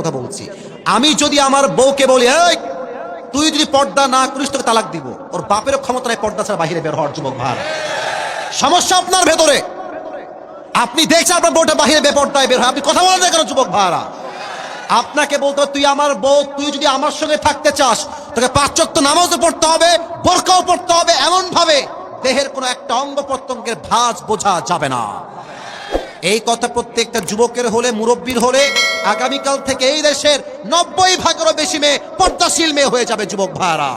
কথা বলছি। আমি যদি আমার বউকে বলি তুই যদি পর্দা না করিস, তোকে তালাক দিব। ওর বাপেরও ক্ষমতা নাই পর্দা ছাড়া বাহিরে বের হওয়ার যুবক ভার সমস্যা আপনার ভেতরে। আপনি দেখছেন আপনার বউটা বাহিরে বেপর্দায় বের হয়। আপনি কথা বলেন না কেন, যুবক ভাড়া আপনাকে বলতে তুই আমার বউ, তুই যদি আমার সঙ্গে থাকতে চাস, তোকে পাঁচচক্ত নামাজও পড়তে হবে, বোরকাও পড়তে হবে এমন ভাবে দেহের কোনো একটা অঙ্গ প্রত্যঙ্গের ভাঁজ বোঝা যাবে না। এই কথা প্রত্যেকটা যুবকের হলে, মুরব্বীর হলে, আগামীকাল থেকে এই দেশের নব্বই ভাগেরও বেশি মেয়ে পর্দাশীল মেয়ে হয়ে যাবে যুবক ভাড়া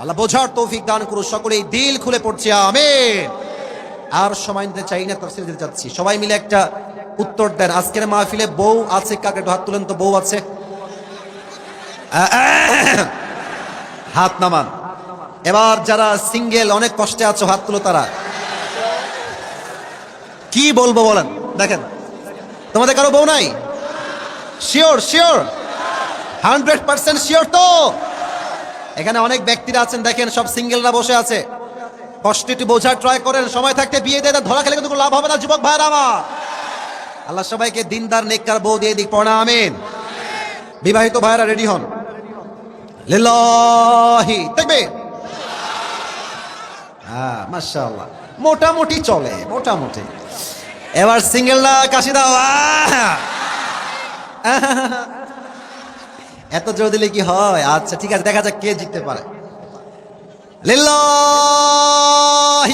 আল্লাহ বোঝার তৌফিক দান করু সকলেই দিল খুলে পড়ছি আমি আর সময় নিতে চাই না, তফসিল দিতে চাচ্ছি সবাই মিলে একটা উত্তর দেন। আজকের মাহফিলে বউ আছে, কাকে হাত তুলেন তো, বউ আছে। হাত নামান। এবার যারা সিঙ্গেল, অনেক কষ্টে আছো, হাত তুলো তারা। কি বলব বলেন? দেখেন। তোমাদের কারও বউ নাই? Sure sure hundred percent sure তো। এখানে অনেক ব্যক্তিরা আছেন, দেখেন, সব সিঙ্গেলরা বসে আছে। কষ্ট একটু বোঝার ট্রাই করেন, সময় থাকতে বিয়ে দিয়ে ধরা খেলে কিন্তু লাভ হবে না, যুবক ভাইরা আমার। আল্লাহ সবাইকে দিনদার, নেককার বউ দিয়ে দিক, পড়া, আমিন। বিবাহিত ভাইরা রেডি হন। লিল্লাহি, দেখবে? হ্যাঁ মাশাআল্লাহ। মোটামুটি চলে, মোটামুটি। এবার সিঙ্গেল না কাশি দাও! এত জোর দিলে কি হয়? আচ্ছা ঠিক আছে, দেখা যাক কে জিততে পারে।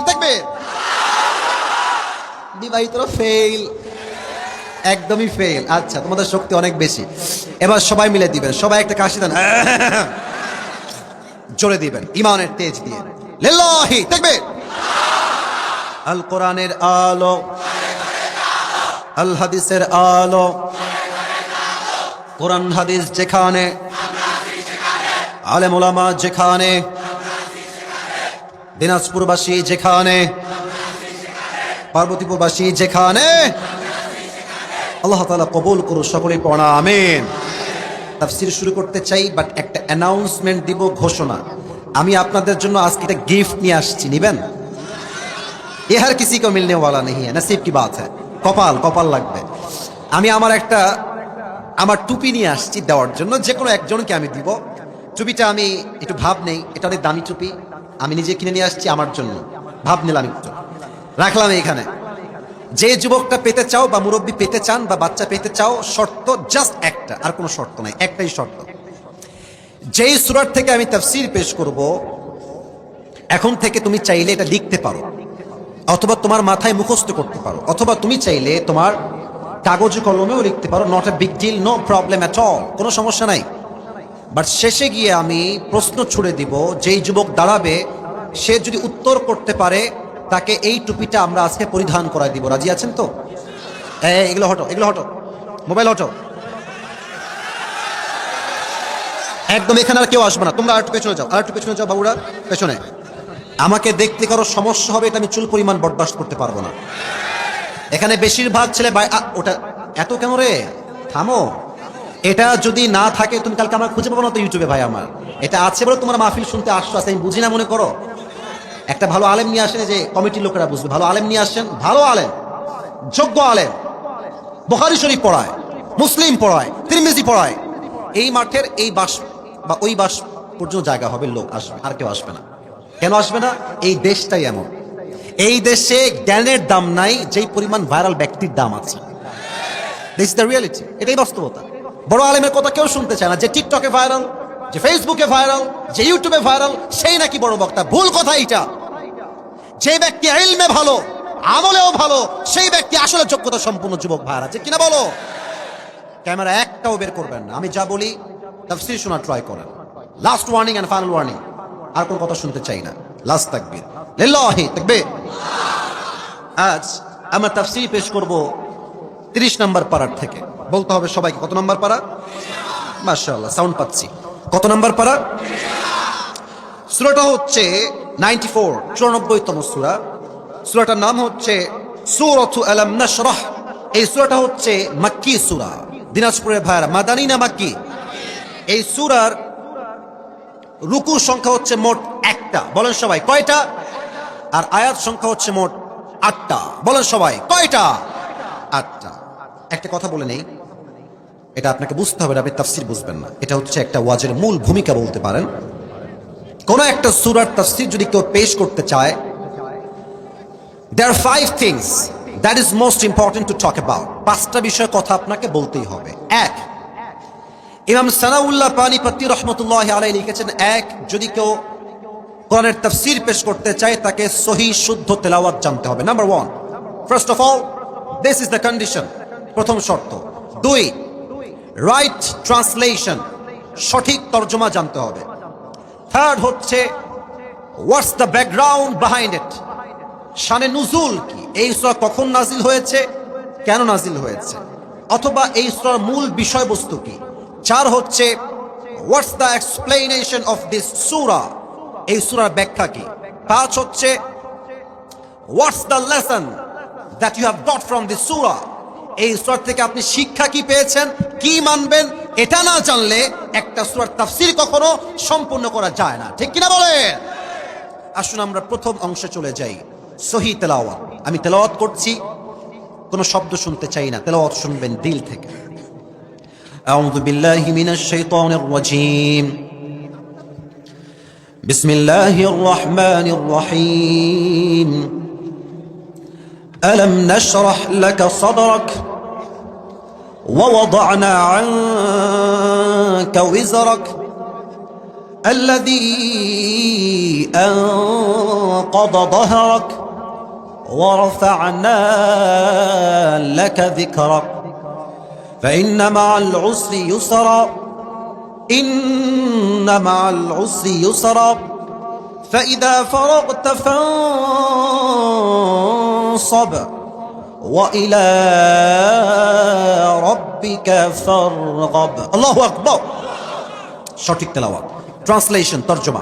তাকবীর বিবাহিতরা ফেল একদমই ফেল আচ্ছা তোমাদের শক্তি অনেক বেশি। এবার সবাই মিলে দিবেন, সবাই একটা কাশি দেন। জোরে দিবেন, ইমানের তেজ দিয়ে। লিল্লাহি তাকবীর আল কোরআনের আলো। আল হাদিসের আলো। কোরআন হাদিস যেখানে, আলেম ওলামা যেখানে, দিনাজপুরবাসী যেখানে, পার্বতীপুরবাসী যেখানে, আল্লাহ তালা কবুল করুন সকলে পড়া, আমিন। তাফসির শুরু করতে চাই বাট একটা অ্যানাউন্সমেন্ট দিব, ঘোষণা। আমি আপনাদের জন্য আজকে একটা গিফট নিয়ে আসছি, নিবেন? এ হার কিছু কেউ মিলনে বলা নেই নসিব কি বাত হ্যাঁ কপাল কপাল লাগবে। আমি আমার একটা, আমার টুপি নিয়ে আসছি দেওয়ার জন্য যে কোনো একজনকে আমি দিব। টুপিটা আমি, একটু ভাব নেই, এটা অনেক দামি টুপি। আমি নিজে কিনে নিয়ে আসছি আমার জন্য। ভাব নিলাম একটু। রাখলাম এইখানে। যে যুবকটা পেতে চাও বা মুরব্বী পেতে চান বা বাচ্চা পেতে চাও, শর্ত জাস্ট একটা। আর কোনো শর্ত নাই, একটাই শর্ত। যেই সুরাট থেকে আমি তাফসির পেশ করব, এখন থেকে তুমি চাইলে এটা লিখতে পারো। অথবা তোমার মাথায় মুখস্থ করতে পারো। অথবা তুমি চাইলে তোমার কাগজে কলমেও লিখতে পারো। Not a big deal no problem at all কোনো সমস্যা নাই। বাট শেষে গিয়ে আমি প্রশ্ন ছুড়ে দিব, যেই যুবক দাঁড়াবে, সে যদি উত্তর করতে পারে, তাকে এই টুপিটা আমরা আজকে পরিধান করাই দিব। রাজি আছেন তো? হ্যাঁ এগুলো হটো এগুলো হটো। মোবাইল হটো। একদম এখানে আর কেউ আসবে না। তোমরা আর একটু পেছনে যাও, আর একটু পেছনে যাও বাবুরা, পেছনে। আমাকে দেখতে কারও সমস্যা হবে, এটা আমি চুল পরিমাণ বরদাস্ত করতে পারব না। এখানে বেশিরভাগ ছেলে ওটা এত কেন রে? থামো। এটা যদি না থাকে, তুমি কালকে আমার খুঁজে পাবো না তো ইউটিউবে ভাই আমার। এটা আছে বলে তোমার মাহফিল শুনতে আসছো আছে আমি বুঝি না মনে করো। একটা ভালো আলেম নিয়ে আসেন যে কমিটির লোকেরা বুঝবে। ভালো আলেম নিয়ে আসছেন ভালো আলেম, যোগ্য আলেম। বহারি শরীফ পড়ায়, মুসলিম পড়ায়, তিরমিজি পড়ায়। এই মাঠের এই বাস বা ওই বাস পর্যন্ত জায়গা হবে, লোক আসবে, আর কেউ আসবে না। কেন আসবে না? এই দেশটাই এমন। এই দেশে জ্ঞানের দাম নাই, যেই পরিমাণ ভাইরাল ব্যক্তির দাম আছে। দিস দ্য রিয়েলিটি এটাই বাস্তবতা। বড় আলেমের কথা কেউ শুনতে চায় না, যে টিকটকে ভাইরাল যে ফেসবুকে ভাইরাল যে ইউটিউবে ভাইরাল সেই নাকি বড় বক্তা। ভুল কথা এইটা। যে ব্যক্তি ইলমে ভালো, আমলেও ভালো, সেই ব্যক্তি আসলে যোগ্যতা সম্পূর্ণ যুবক ভাইরা আছে কিনা বলো? ক্যামেরা একটাও বের করবেন না। আমি যা বলি, তাফসির শোনা ট্রাই করেন। Last warning and final warning আর কোন কথা শুনতে চাই না। লাস্ট তাকবীর। লিল্লাহি, তাকবীর। আজ আমরা তাফসির পেশ করব 30 নম্বর পারার থেকে। বলতে হবে সবাইকে কত নম্বর পারা মাশাআল্লাহ সাউন্ড পাচ্ছি। কত নম্বর পারা সূরাটা হচ্ছে 94 চুরানব্বইতম সূরা। সূরাটার নাম হচ্ছে সূরাতু আলাম নাশরাহ। এই সূরাটা হচ্ছে মাক্কি সূরা। দিনাজপুরের ভাইরা মাদানী না মাক্কি? এই সূরার রুকুর সংখ্যা হচ্ছে মোট একটা। বলেন সবাই, কয়টা? আর আয়াত সংখ্যা হচ্ছে মোট আটটা। বলেন সবাই, কয়টা? আটটা। একটা কথা বলে নেই। এটা আপনাকে বুঝতে হবে আপনি তাফসির বুঝবেন না। এটা হচ্ছে একটা ওয়াজের মূল ভূমিকা বলতে পারেন। কোন একটা সুরার তাফসির যদি কেউ পেশ করতে চায়, there are five things that is most important to talk about পাঁচটা বিষয় কথা আপনাকে বলতেই হবে। এক ইমাম সানাউল্লাহ পানিপতি রহমতুল্লাহ আলাই লিখেছেন, এক, যদি কেউ কোরআনের তাফসির পেশ করতে চায় তাকে সহি শুদ্ধ তেলাওয়াত জানতে হবে। Number one first of all this is the condition প্রথম শর্ত। দুই রাইট ট্রান্সলেশন সঠিক তর্জমা জানতে হবে। থার্ড হচ্ছে what's the background behind it শানে নুজুল কি? এই সূরা কখন নাজিল হয়েছে? কেন নাজিল হয়েছে? অথবা এই সূরার মূল বিষয়বস্তু কি? চার হচ্ছে what's the explanation of this সুরা এই সূরার ব্যাখ্যা কি? পাঁচ হচ্ছে what's the lesson that you have got from this সুরা এই সূরা থেকে আপনি শিক্ষা কি পেয়েছেন, কি মানবেন, এটা না জানলে একটা সূরার তাফসীর কখনো সম্পূর্ণ করা যায় না। ঠিক কিনা বলেন? আসুন আমরা প্রথম অংশে চলে যাই। সহি তেলাওয়াত। আমি তেলাওয়াত করছি, কোনো শব্দ শুনতে চাই না। তেলাওয়াত শুনবেন দিল থেকে। أعوذ بالله من الشيطان الرجيم. بسم الله الرحمن الرحيم. ألم نشرح لك صدرك ووضعنا عنك وزرك الذي أنقض ظهرك ورفعنا لك ذكرك. فإن مع العسر يسرا إن مع العسر يسرا فإذا فرغت فانصب وإلى ربك فارغب الله أكبر সঠিক তেলাওয়াত ট্রান্সলেশন তর্জমা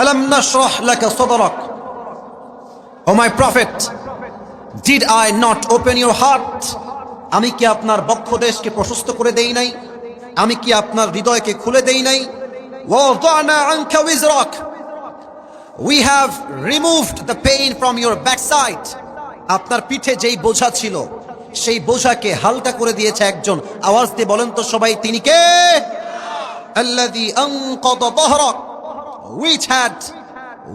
আলাম নাশরাহ লাকা সাদরাক O my prophet did I not open your heart আমি কি আপনার বক্ষদেশকে প্রশস্ত করে দেই নাই? আমি কি আপনার হৃদয়কে খুলে দেই নাই? We have removed the pain from your backside আপনার পিঠে যেই বোঝা ছিল, সেই বোঝাকে হালকা করে দিয়েছে একজন। আওয়াজ দিয়ে বলেন তো সবাই, তিনি কে? Which had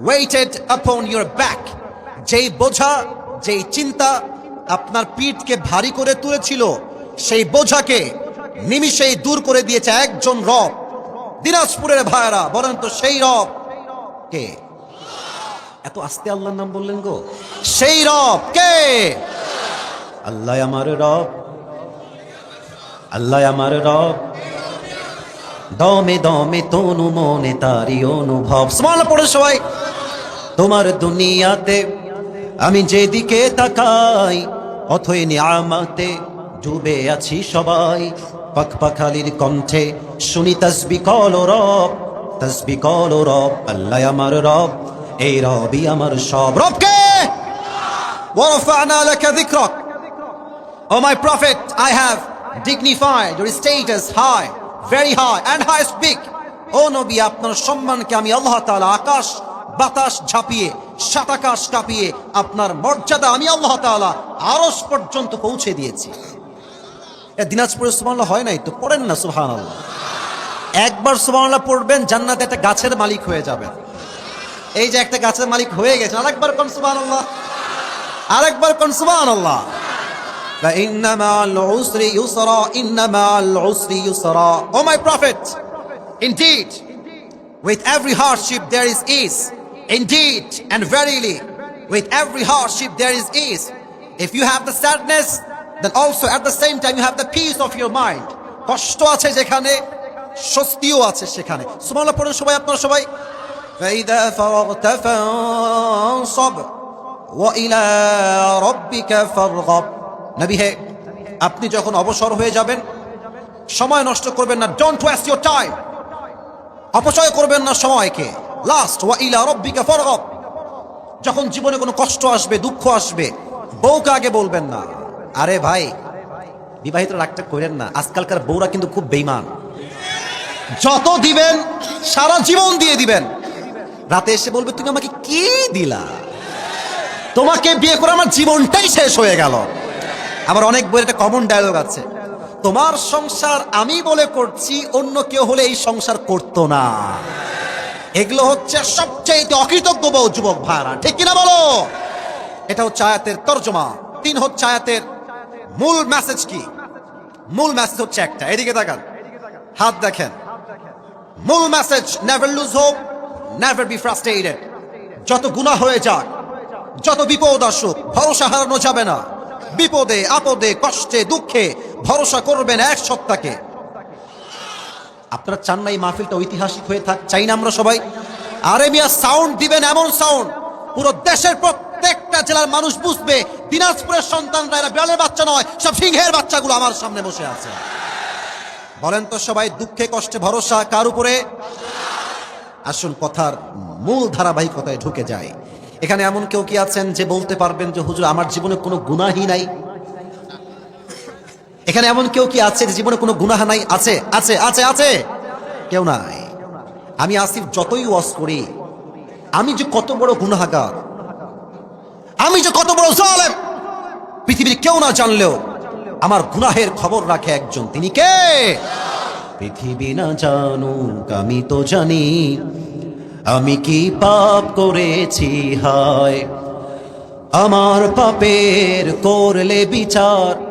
weighted upon back যেই বোঝা, যেই চিন্তা আপনার পিঠকে ভারী করে তুলেছিল। সেই বোঝাকে নিমিষেই দূর করে দিয়েছে একজন রব। দিনাজপুরের ভাইরা বলেন তো সেই রব কে? এত আস্তে আল্লাহর নাম বললেন গো। সেই রব কে? আল্লাহ আমার রব। আল্লাহ আমার রব। দমে দমে তনু মনে তারি অনুভব। স্মরণ পড়ে সবাই। তোমার দুনিয়াতে আমি যেদিকে তাকাই অথই নিয়ামাতে ডুবে আছি সবাই পাক পাখালির কণ্ঠে শুনি তসবি কল রব তসবি কল রব আল্লাহ আমার রব এই রবই আমার সব রবকে ورفعنا لك ذكرك O my prophet, I have dignified your status high, very high and highest big. ও নবী আপনার সম্মানকে আমি আল্লাহ তাআলা আকাশ বাতাস ঝাঁপিয়ে সাতাকাশ কাঁপিয়ে আপনার মর্যাদা আমি আল্লাহ তালা আরস পর্যন্ত পৌঁছে দিয়েছি। দিনাজপুরে সুমানলা হয় নাই তো? পড়েন না সুহান আল্লাহ একবার সুমানলা পড়বেন জান্নাতে একটা গাছের মালিক হয়ে যাবেন। এই যে একটা গাছের মালিক হয়ে গেছে আরেকবার কোন সুবান আল্লাহ আরেকবার কোন সুবান আল্লাহ Oh my prophet, indeed, with every hardship there is ease. indeed and verily with every hardship there is ease if you have the sadness then also at the same time you have the peace of your mind কষ্ট আছে যেখানে স্বস্তিও আছে সেখানে সুবহানাল্লাহ পড়ুন সবাই আপনারা সবাই فإذا فرغت فانصب وإلى ربك فارغب নবী হে আপনি যখন অবসর হয়ে যাবেন সময় নষ্ট করবেন না ডোন্ট ওয়েস্ট ইউর টাইম অপচয় করবেন না সময়কে লাস্ট, ওয়া ইলা রব্বিকা ফরগব। যখন জীবনে কোনো কষ্ট আসবে, দুঃখ আসবে, বউকে আগে বলবেন না। আরে ভাই, বিবাহিত রাগটা করেন না। আজকালকার বউরা কিন্তু খুব বেইমান যত দিবেন, সারা জীবন দিয়ে দিবেন। রাতে এসে বলবে, তুমি আমাকে কি দিলা? তোমাকে বিয়ে করে আমার জীবনটাই শেষ হয়ে গেল। আবার অনেক বইয়ের একটা কমন ডায়লগ আছে। তোমার সংসার আমি বলে করছি, অন্য কেউ হলে এই সংসার করতো না। এগুলো হচ্ছে সবচেয়ে অকৃতজ্ঞ বউ যুবক ভাইরা। ঠিক কিনা বলো? এটা হচ্ছে আয়াতের তর্জমা। তিন হচ্ছে আয়াতের মূল মেসেজ কি? মূল মেসেজ হচ্ছে একটা। এদিকে তাকান। হাত দেখেন। মূল message never lose hope never be frustrated যত গুনাহ হয়ে যাক, যত বিপদ আসুক, ভরসা হারানো যাবে না। বিপদে, আপদে, কষ্টে, দুঃখে ভরসা করবেন এক সত্তাকে আপনারা চান না এই মাহফিলটা ঐতিহাসিক হয়ে থাক, চাই না আমরা সবাই। আরে মিয়া সাউন্ড দিবেন এমন সাউন্ড পুরো দেশের প্রত্যেকটা জেলার মানুষ বুঝবে, দিনাজপুরের সন্তানরা এরা বিড়ালের বাচ্চা নয়, সব সিংহের বাচ্চাগুলো আমার সামনে বসে আছে। বলেন তো সবাই, দুঃখে কষ্টে ভরসা কার উপরে? আসুন কথার মূল ধারাবাহিকতায় ঢুকে যায় এখানে এমন কেউ কি আছেন যে বলতে পারবেন যে, হুজুর, আমার জীবনে কোনো গুনাহি নাই। এখানে এমন কেউ কি আছে যে জীবনে কোনো গুনাহ নাই? আছে আছে আছে আছে। কেউ নাই। আমি আসিফ যতই ওয়াজ করি, আমি যে কত বড় গুনাহগার, আমি যে কত বড় জালেম, পৃথিবীর কেউ না জানলেও আমার গুনাহের খবর রাখে একজন। তিনি কে? পৃথিবী না জানুক, আমি তো জানি। আমি কি পাপ করেছি? হায়। আমার পাপের করলে বিচার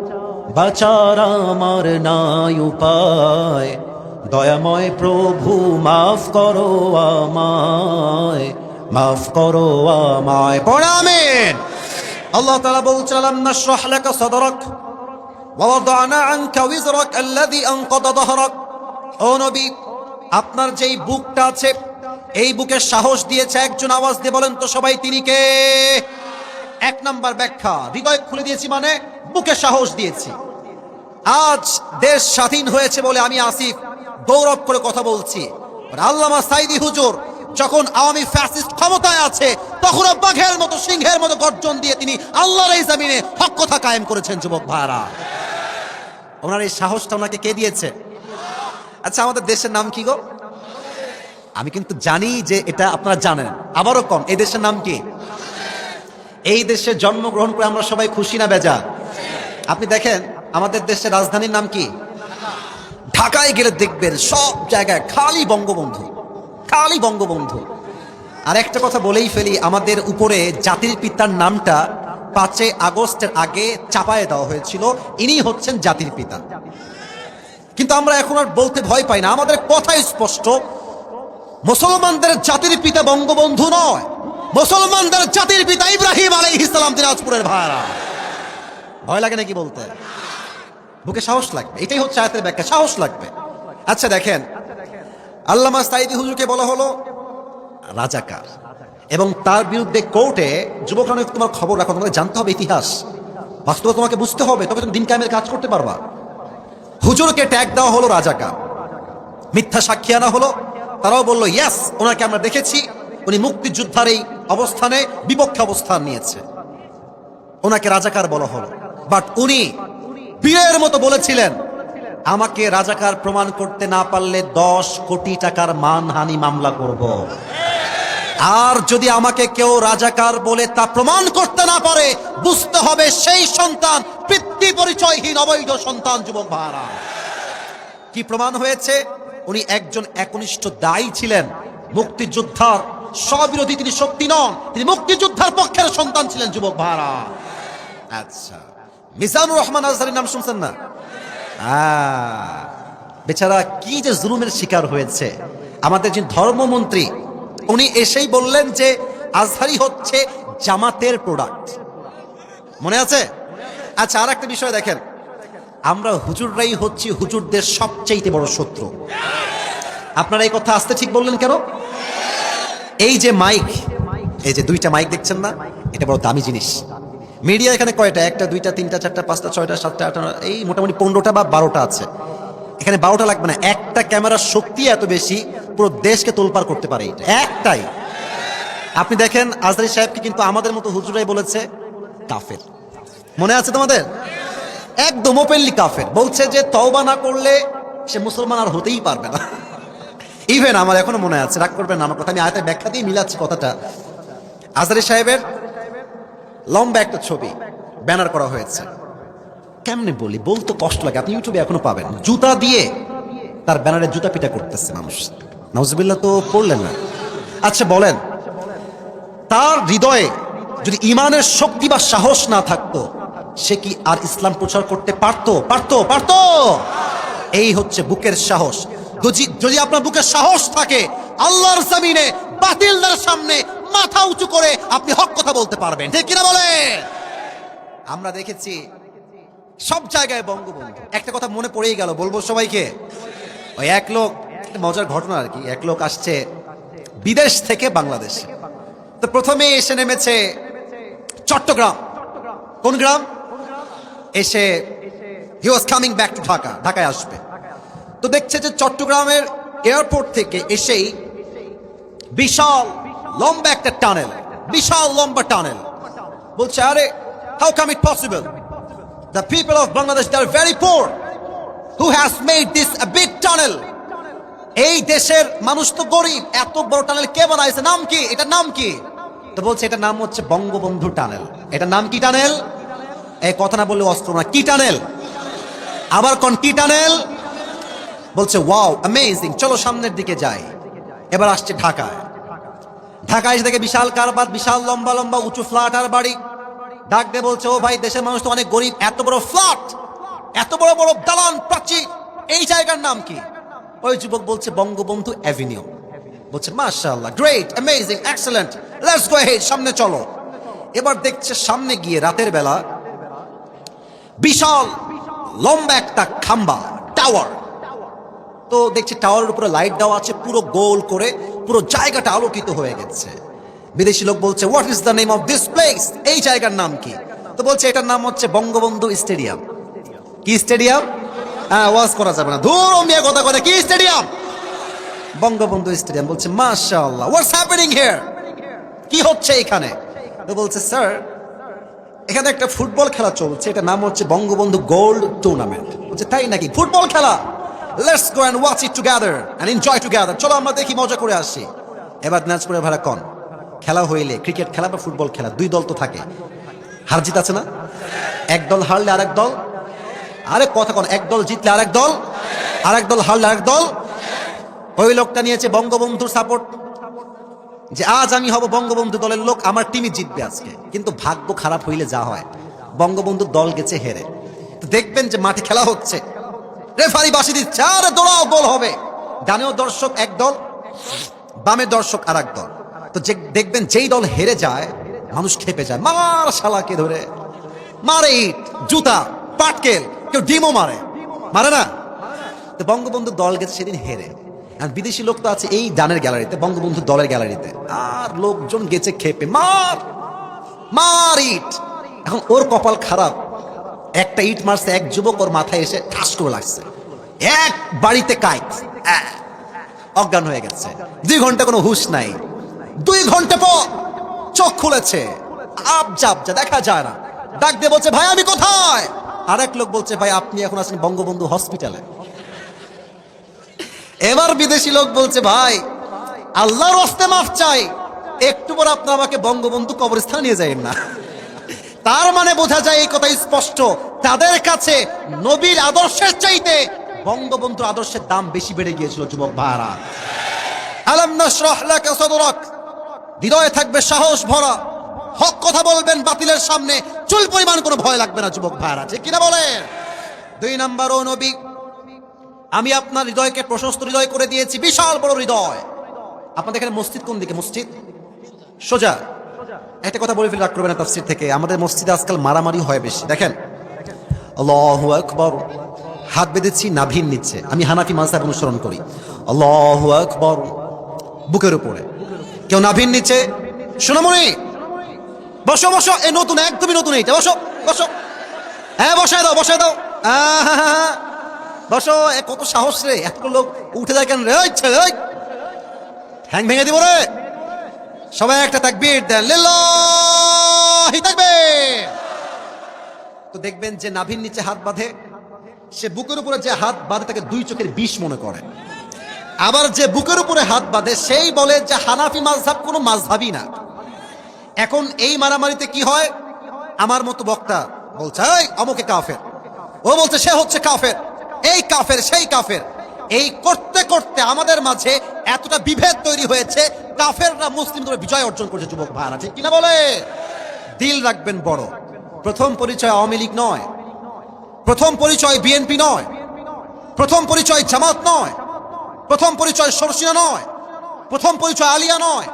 বাচার আমার নাই উপায়। দয়াময় প্রভু, মাফ করো আমায়। মাফ করো আমায়। পড়ামেন আল্লাহ তাআলা বলছেন, আলাম নাশরাহ লাকা সাদরাক ওয়া ওয়াদানা আনকা উযরাক আল্লাযী আনকাদা যাহরাক ও নবী, আপনার যেই বুকটা আছে, এই বুকে সাহস দিয়েছে, একজন আওয়াজ দিয়ে বলেন তো সবাই, তিনি কে? এক নাম্বার ব্যাখ্যা। হৃদয় খুলে দিয়েছি মানে বুকে সাহস দিয়েছি। আজ দেশ স্বাধীন হয়েছে বলে আমি আসিফ গৌরব করে কথা বলছি। আল্লামা সাইদি হুজুর যখন আওয়ামী ফ্যাসিস্ট ক্ষমতায় আছে তখন বাঘের মতো, সিংহের মতো গর্জন দিয়ে তিনি আল্লাহর এই জামিনে হক কথা কায়েম করেছেন, যুবক ভাইরা ওনার এই সাহসটা ওনাকে কে দিয়েছে? আচ্ছা আমাদের দেশের নাম কি গো? আমি কিন্তু জানি যে এটা আপনারা জানেন। আবারও কম, এই দেশের নাম কি? এই দেশে জন্মগ্রহণ করে আমরা সবাই খুশি না বেজা? আপনি দেখেন, আমাদের দেশের রাজধানীর নাম কি? ঢাকায় গেলে দেখবেন সব জায়গায় খালি বঙ্গবন্ধু খালি বঙ্গবন্ধু। আর একটা কথা বলেই ফেলি, আমাদের উপরে জাতির পিতার নামটা পাঁচই আগস্টের আগে চাপায় দেওয়া হয়েছিল, ইনি হচ্ছেন জাতির পিতা। কিন্তু আমরা এখন আর বলতে ভয় পাই না, আমাদের কথাই স্পষ্ট, মুসলমানদের জাতির পিতা বঙ্গবন্ধু নয়। মুসলমানদের জাতির পিতা ইব্রাহিম আলাই ইসলাম দিনাজপুরের ভাইরা। ভয় লাগে নাকি বলতে? বুকে সাহস লাগবে। এটাই হচ্ছে আয়াতের ব্যাখ্যা। সাহস লাগবে। আচ্ছা দেখেন। আল্লামা সাইদি হুজুরকে বলা হলো, রাজাকার। এবং তার বিরুদ্ধে কোর্টে যুবকরা তোমার খবর রাখো তোমাকে জানতে হবে ইতিহাস। বাস্তবে তোমাকে বুঝতে হবে, তবে তুমি দিন কায়েমের কাজ করতে পারবা। হুজুরকে ট্যাগ দেওয়া হলো রাজাকার। মিথ্যা সাক্ষী আনা হলো। তারাও বলল ইয়াস ওনাকে আমরা দেখেছি। উনি মুক্তিযোদ্ধার এই অবস্থানে বিপক্ষে অবস্থান নিয়েছে। ওনাকে রাজাকার বলা হলো। বাট উনি বীরের মতো বলেছিলেন, আমাকে রাজাকার প্রমাণ করতে না পারলে দশ কোটি টাকার মানহানি মামলা করব। আর যদি আমাকে কেউ রাজাকার বলে তা প্রমাণ করতে না পারে, বুঝতে হবে সেই সন্তান পিতৃ পরিচয়হীন অবৈধ সন্তান, যুবক ভাড়া কি প্রমাণ হয়েছে? উনি একজন একনিষ্ঠ দায়ী ছিলেন, মুক্তিযোদ্ধার স্ববিরোধী তিনি শক্তি নন, তিনি মুক্তিযোদ্ধার পক্ষের সন্তান ছিলেন যুবক ভাড়া আচ্ছা মিজানুর রহমান আজহারির নাম শুনছেন না? বেচারা কি যে জুলুমের শিকার হয়েছে। আমাদের যে ধর্মমন্ত্রী, উনি এসেই বললেন যে আজহারি হচ্ছে জামাতের প্রোডাক্ট মনে আছে? আচ্ছা আর একটা বিষয় দেখেন। আমরা হুজুররাই হচ্ছি হুজুরদের সবচাইতে বড় শত্রু। আপনারা এই কথা আসতে ঠিক বললেন কেন? এই যে মাইক, এই যে দুইটা মাইক দেখছেন না? এটা বড় দামি জিনিস। মিডিয়া এখানে কয়টা? একটা, দুইটা, তিনটা, চারটা, পাঁচটা, ছয়টা, সাতটা, আটটা এই মোটামুটি পনেরোটা বা বারোটা আছে। এখানে বারোটা লাগবে না, একটা ক্যামেরার শক্তি এত বেশি, পুরো দেশকে তোলপার করতে পারে এটা। একটাই। আপনি দেখেন, আজহারি সাহেবকে কিন্তু আমাদের মতো হুজুরাই বলেছে, কাফের। মনে আছে তোমাদের? একদম ওপেনলি কাফের। বলছে যে তওবা না করলে সে মুসলমান আর হতেই পারবে না। ইভেন আমার এখনও মনে আছে, রাগ করবেন আমার কথা, আমি আয়তের ব্যাখ্যা দিয়ে মিলাচ্ছি কথাটা। আজহারি সাহেবের লম্বা একটা ছবি, ব্যানার করা হয়েছে। কেমনে বলি, বলতে কষ্ট লাগে, আপনি ইউটিউবে এখনও পাবেন। জুতা দিয়ে তার ব্যানারে জুতা পিটা করতেছে মানুষ। নজবিল্লা তো পড়লেন না। আচ্ছা বলেন, তার হৃদয়ে যদি ইমানের শক্তি বা সাহস না থাকতো, সে কি আর ইসলাম প্রচার করতে পারতো? পারতো পারতো! এই হচ্ছে বুকের সাহস। যদি আপনার বুকে সাহস থাকে, আল্লাহর জমিনে বাতিলদের সামনে মাথা উঁচু করে আপনি হক কথা বলতে পারবেন। ঠিক কিনা বলে আমরা দেখেছি সব জায়গায় বঙ্গবন্ধু। একটা কথা মনে পড়েই গেল, বলব সবাইকে। ওই এক লোক মজার ঘটনা আর কি, এক লোক আসছে বিদেশ থেকে বাংলাদেশে। তো প্রথমে এসে নেমেছে চট্টগ্রাম। কোন গ্রাম? এসে he was coming back to Dhaka ঢাকায় আসবে। তো দেখছে যে চট্টগ্রামের এয়ারপোর্ট থেকে এসেই বিশাল লম্বা একটা টানেল, বিশাল লম্বা টানেল। বলছে, আরে how come it possible the people of Bangladesh they are very poor who has made this big tunnel এই দেশের মানুষ তো গরিব। এত বড় টানেল কে বানাইছে? নাম কি? এটার নাম কি? তো বলছে, এটার নাম হচ্ছে বঙ্গবন্ধু টানেল। এটার নাম কি টানেল? এই কথা না বললে অস্ত্র না। কি টানেল? আবার কোন কি টানেল? বলছে ওয়াও অ্যামেজিং চলো সামনের দিকে যাই। এবার আসছে ঢাকায়। ঢাকায় এসে দেখে বিশাল কারবার বিশাল লম্বা লম্বা, উঁচু ফ্ল্যাট আর বাড়ি। ডাক দিয়ে বলছে, ও ভাই, দেশের মানুষ তো অনেক গরিব, এত বড় ফ্ল্যাট এত বড় বড় দালান, প্রাচীর, এই জায়গার নাম কি? ওই যুবক বলছে, বঙ্গবন্ধু অ্যাভিনিউ বলছে, মাশাআল্লাহ great amazing excellent let's go ahead সামনে চলো। এবার দেখছে সামনে গিয়ে রাতের বেলা বিশাল, লম্বা একটা খাম্বা টাওয়ার তো দেখছি টাওয়ারের উপরে লাইট দেওয়া আছে, পুরো গোল করে, পুরো জায়গাটা আলোকিত হয়ে গেছে। বিদেশি লোক বলছে what is the name of this place এই জায়গার নাম কি? তো বলছে, এটার নাম হচ্ছে বঙ্গবন্ধু স্টেডিয়াম। কি স্টেডিয়াম? হ্যাঁ ওয়াজ করা যাবে না। ধুর মিয়া কথা কথা কি স্টেডিয়াম? বঙ্গবন্ধু স্টেডিয়াম। বলছে, মাশাআল্লাহ হোয়াটস হ্যাপেনিং হিয়ার কি হচ্ছে এখানে? তো বলছে স্যার এখানে একটা ফুটবল খেলা চলছে এটা নাম হচ্ছে বঙ্গবন্ধু গোল্ড টুর্নামেন্ট। বলছে, তাই নাকি? ফুটবল খেলা? Let's go and watch it together and enjoy together চলো আমরা দেখি, মজা করে আসি। এবার দিনাজপুরের ভাড়া কন খেলা হইলে, ক্রিকেট খেলা বা ফুটবল খেলা, দুই দল তো থাকে। হার জিত আছে না? এক দল হারলে আরেক দল। আরে কথা কোন, এক দল জিতলে আরেক দল। আরেক দল হারলে আরেক দল। ওই লোকটা নিয়েছে বঙ্গবন্ধুর সাপোর্ট যে আজ আমি হব বঙ্গবন্ধু দলের লোক, আমার টিমই জিতবে আজকে। কিন্তু ভাগ্য খারাপ হইলে যা হয় বঙ্গবন্ধু দল গেছে হেরে। দেখবেন যে মাঠে খেলা হচ্ছে। রেফারি বাসি দিচ্ছে আরে দৌড়াও গোল হবে। ডানেও দর্শক এক দল, বামে দর্শক আর এক দল। তো যে দেখবেন যেই দল হেরে যায়, মানুষ খেপে যায়। মার শালাকে ধরে। মারে ইট, জুতা, পাটকেল, কেউ ডিমও মারে। মারে না? তো বঙ্গবন্ধু দল গেছে, সেদিন হেরে। আর বিদেশি লোক তো আছে এই ডানের গ্যালারিতে, বঙ্গবন্ধু দলের গ্যালারিতে। আর লোকজন গেছে খেপে। মার! মার ইট! এখন ওর কপাল খারাপ। একটা ইট মারছে, এক যুবক ওর মাথায় এসে ঠাস করে লাগছে। এক বাড়িতে কাইট অজ্ঞান হয়ে গেছে। দুই ঘণ্টা কোনো হুশ নাই। দুই ঘণ্টা পর চোখ খুলেছে। আপ জাপ যা, দেখা যায় না। ডাক দিয়ে বলছে, ভাই, আমি কোথায়? আর এক লোক বলছে, ভাই, আপনি এখন আছেন বঙ্গবন্ধু হসপিটালে। এবার বিদেশি লোক বলছে, ভাই, আল্লাহর হস্তে মাফ চাই। একটু পর আপনি আমাকে বঙ্গবন্ধু কবরস্থানে নিয়ে যাবেন না। তার মানে বোঝা যায় এই কথা স্পষ্ট। তাদের কাছে নবীর আদর্শের চাইতে বঙ্গবন্ধু আদর্শের দাম বেশি বেড়ে গিয়েছিল, যুবক ভাইরা আলাম নাশরাহ লাকা হৃদয়ে থাকবে সাহস ভরা। হক কথা বলবেন বাতিলের সামনে। চুল পরিমাণ কোনো ভয় লাগবে না, যুবক ভাইরা যে কিনা বলেন? দুই নাম্বার, ও নবী, আমি আপনার হৃদয়কে প্রশস্ত হৃদয় করে দিয়েছি, বিশাল বড় হৃদয়। আপনাদের এখানে মসজিদ কোন দিকে? মসজিদ? সোজা। একটা কথা বলে ফেলে রাগ করবেন না তাফসির থেকে। আমাদের মসজিদে আজকাল মারামারি হয় বেশি, দেখেন? হাত বেঁধেছি নাভির নিচ্ছে। আমি হানাফি মাযহাব অনুসরণ করি। আকবর। বুকের উপরে। কেউ নাভির নিচে সোনামণি বসো বসো। এ নতুন, একদমই নতুন এইটা। বসো বসো। হ্যাঁ বসায় দাও বসায় দাও। বসো, এ কত সাহস রে। এত লোক উঠে যায় কেন রে? হ্যাং ভেঙে দিব রে। সবাই একটা তাকবীর দেন। লিল্লাহি তাকবীর। তো দেখবেন যে নাভির নিচে হাত বাঁধে, সে বুকের উপরে যে হাত বাঁধে তাকে দুই চোখের বিষ মনে করে। আবার যে বুকের উপরে হাত বাঁধে, সেই বলে যে হানাফি মাযহাব কোনো মাযহাবই না। এখন এই মারামারিতে কি হয়? আমার মতো বক্তা বলছে অমুকে কাফের। ও বলছে, সে হচ্ছে কাফের। এই কাফের, সেই কাফের। এই করতে করতে আমাদের মাঝে এতটা বিভেদ তৈরি হয়েছে, কাফেররা মুসলিম মুসলিমদের বিজয় অর্জন করছে, যুবক ভাইরা ঠিক কিনা বলে? দিল রাখবেন বড়। প্রথম পরিচয় আওয়ামী লীগ নয়। প্রথম পরিচয় বিএনপি নয়। প্রথম পরিচয় জামাত নয়। প্রথম পরিচয় সরসিনা নয়। প্রথম পরিচয় আলিয়া নয়।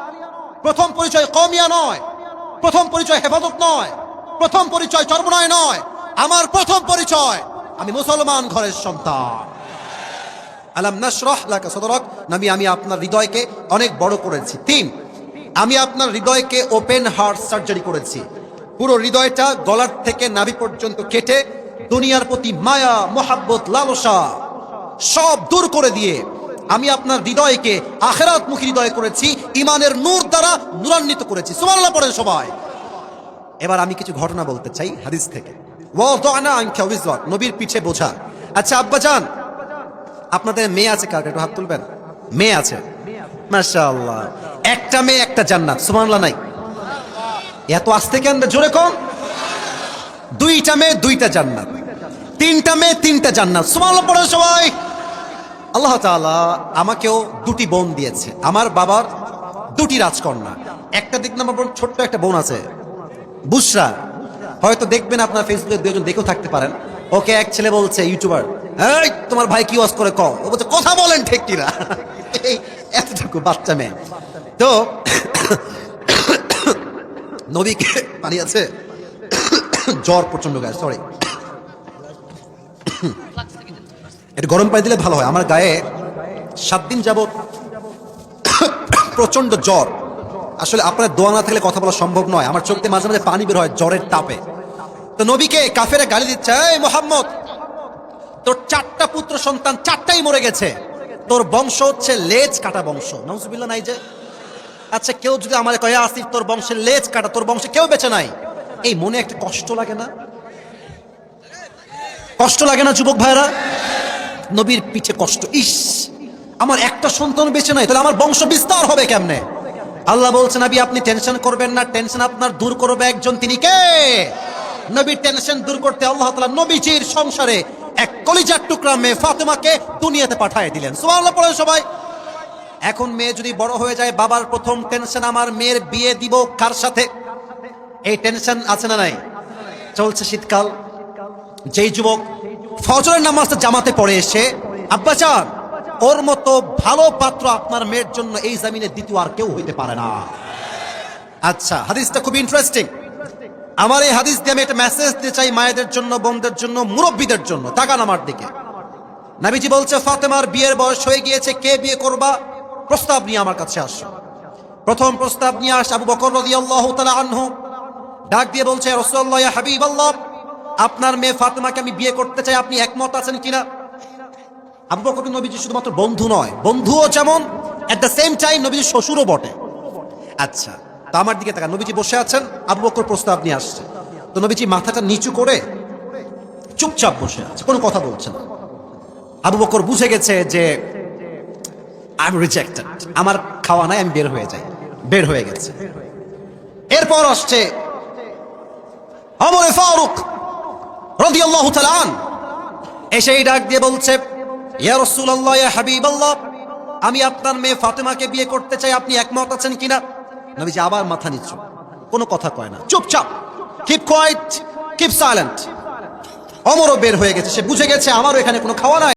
প্রথম পরিচয় কমিয়া নয়। প্রথম পরিচয় হেফাজত নয়। প্রথম পরিচয় চর্মনয় নয়। আমার প্রথম পরিচয়, আমি মুসলমান ঘরের সন্তান। আলাম নাশরাহ লাকা সদরক। নবী, আমি আপনার হৃদয়কে অনেক বড় করেছি। তিন, আমি আপনার হৃদয়কে ওপেন হার্ট সার্জারি করেছি। পুরো হৃদয়টা গলার থেকে নাভি পর্যন্ত কেটে দুনিয়ার প্রতি মায়া, মোহাব্বত, লালসা সব দূর করে দিয়ে আমি আপনার হৃদয়কে আখেরাতমুখী হৃদয় করেছি ইমানের নূর দ্বারা নূরান্বিত করেছি। সুবহানাল্লাহ পড়েন সবাই। এবার আমি কিছু ঘটনা বলতে চাই হাদিস থেকে। ওয়াদানা আনকা নবীর পিছে বোঝা। আচ্ছা আব্বাজান আপনাদের মেয়ে আছে কার? একটু হাত তুলবেন। মেয়ে আছে। মাশাআল্লাহ। একটা মেয়ে, একটা জান্নাত। সুমানলা নাই। এত আসতে কেন জোরে কম। দুইটা মেয়ে, দুইটা জান্নাত। তিনটা মেয়ে, তিনটা জান্নাত। সুবহানাল্লাহ পড়ে সবাই। আল্লাহ তাআলা আমাকেও দুটি বোন দিয়েছে। আমার বাবার দুটি রাজকন্যা। একটা দিক নাম্বার ছোট্ট একটা বোন আছে। বুসরা। হয়তো দেখবেন আপনার ফেসবুকে দুজন দেখেও থাকতে পারেন। ওকে এক ছেলে বলছে, ইউটিউবার এই, তোমার ভাই কি ওয়াজ করে কও? ও বলছে, কথা বলেন ঠিক কিনা? এতটুকু বাচ্চা মেয়ে। তো, নবীকে পানি আছে? জ্বর প্রচণ্ড গায়ে সরি এটা গরম পানি দিলে ভালো হয়। আমার গায়ে সাত দিন যাবত প্রচণ্ড জ্বর। আসলে আপনার দোয়া না থাকলে কথা বলা সম্ভব নয়। আমার চোখ দিয়ে মাঝে মাঝে পানি বের হয় জ্বরের তাপে। তো নবীকে কাফেরা গালি দিচ্ছে, এই মোহাম্মদ তোর চারটা পুত্র সন্তান, চারটাই মরে গেছে। তোর বংশ হচ্ছে লেজ কাটা বংশ। নজবিল্লা নাই যে? আচ্ছা কেউ যদি আমার কয়ে আসিফ, তোর বংশের লেজ কাটা, তোর বংশে কেউ বেঁচে নাই? এই মনে একটা কষ্ট লাগে না? কষ্ট লাগে না, যুবক ভাইরা নবীর পিঠে কষ্ট। ইস, আমার একটা সন্তান বেঁচে নাই, তাহলে আমার বংশ বিস্তার হবে কেমনে? আল্লাহ বলছেন নবী, আপনি টেনশন করবেন না, টেনশন আপনার দূর করবে একজন। তিনি কে? নবীর টেনশন দূর করতে আল্লাহ তাআলা নবীজির সংসারে এক কলিজার টুকরা মেয়ে ফাতেমাকে দুনিয়াতে পাঠিয়ে দিলেন। সুবহানাল্লাহ, পড়েন সবাই। এখন মেয়ে যদি বড় হয়ে যায়, বাবার প্রথম টেনশন আমার মেয়ের বিয়ে দিব কার সাথে? এই টেনশন আছে না নাই? চলছে শীতকাল। যেই যুবক ফজরের নামাজটা জামাতে পড়ে এসে, আব্বা চান ওর মতো ভালো পাত্র আপনার মেয়ের জন্য এই জামিনে দ্বিতীয় আর কেউ হইতে পারে না। আচ্ছা হাদিসটা খুব ইন্টারেস্টিং আমার এই হাদিস দিয়ে আমি একটা মেসেজ দিতে চাই মায়েদের জন্য, বোনদের জন্য, মুরব্বীদের জন্য। তাকান আমার দিকে। নাবিজি বলছে, ফাতেমার বিয়ের বয়স হয়ে গিয়েছে, কে বিয়ে করবা? প্রস্তাব নিয়ে আমার কাছে আসো। প্রথম প্রস্তাব নিয়ে আস আবু বকর রাদিয়াল্লাহু তাআলা আনহু। ডাক দিয়ে বলছে রাসূলুল্লাহ, ইয়া হাবিবাল্লাহ, আপনার মেয়ে ফাতেমাকে আমি বিয়ে করতে চাই, আপনি একমত আছেন কিনা? আবু বকর নবীজি শুধুমাত্র বন্ধু নয়, বন্ধুও যেমন এট দ্য সেম টাইম নবীজি শ্বশুরও বটে। আচ্ছা তো আমার দিকে তাকান। নবীজি বসে আছেন, আবু বকর প্রস্তাব নিয়ে আসছে। তো নবীজি মাথাটা নিচু করে চুপচাপ বসে আছে, কোনো কথা বলছে না। আবু বকর বুঝে গেছে যে আই এম রিজেক্টেড আমার খাওয়া নাই, আমি বের হয়ে যাই। বের হয়ে গেছে। এরপর আসছে অমরে ফারুক রাদিয়াল্লাহু তাআলা এসেই ডাক দিয়ে বলছে, ইয়া রাসূলুল্লাহ, ইয়া হাবিবাল্লাহ, আমি আপনার মেয়ে ফাতেমাকে বিয়ে করতে চাই, আপনি একমত আছেন কিনা? নবীজি আবার মাথা নিচ্ছ কোনো কথা কয় না। চুপচাপ। কিপ কোয়াইট কিপ সাইলেন্ট অমরও বের হয়ে গেছে। সে বুঝে গেছে, আমারও এখানে কোনো খাওয়া নাই।